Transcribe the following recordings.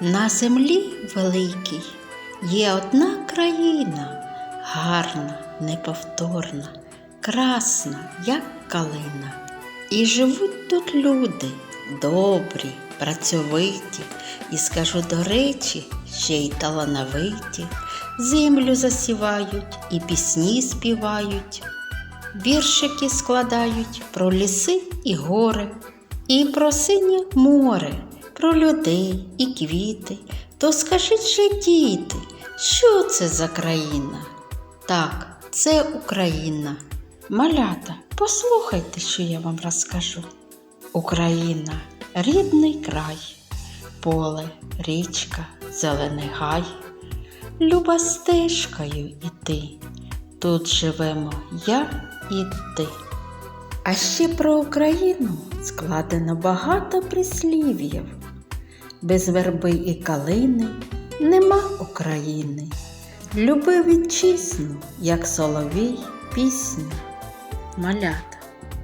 На землі великій є одна країна, гарна, неповторна, красна, як калина. І живуть тут люди добрі, працьовиті, і скажу до речі, ще й талановиті, землю засівають і пісні співають, віршики складають про ліси і гори, і про синє море, про людей і квіти. То скажіть же, діти, що це за країна? Так, це Україна. Малята, послухайте, що я вам розкажу. Україна рідний край, поле, річка, зелений гай, люба стежкою іти. Тут живемо я і ти. А ще про Україну складено багато прислів'їв. Без верби і калини нема України. Люби вітчизну, як соловій пісню. Малята,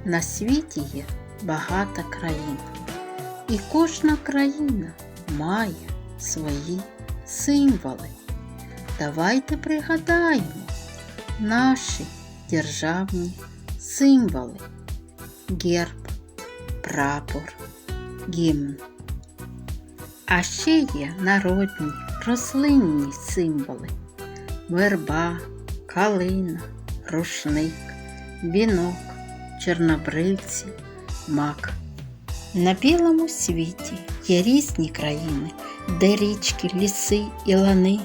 на світі є багато країн, і кожна країна має свої символи. Давайте пригадаємо наші державні символи. Герб, прапор, гімн. А ще є народні рослинні символи верба, калина, рушник, вінок, чорнобривці, мак. На білому світі є різні країни, де річки, ліси і лани.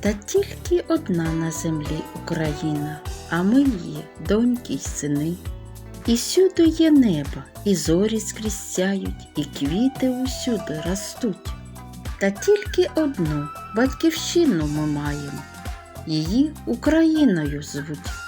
Та тільки одна на землі Україна, а ми її доньки й сини. І сюди є небо, і зорі скрізь і квіти усюди ростуть. Та тільки одну батьківщину ми маємо, її Україною звуть.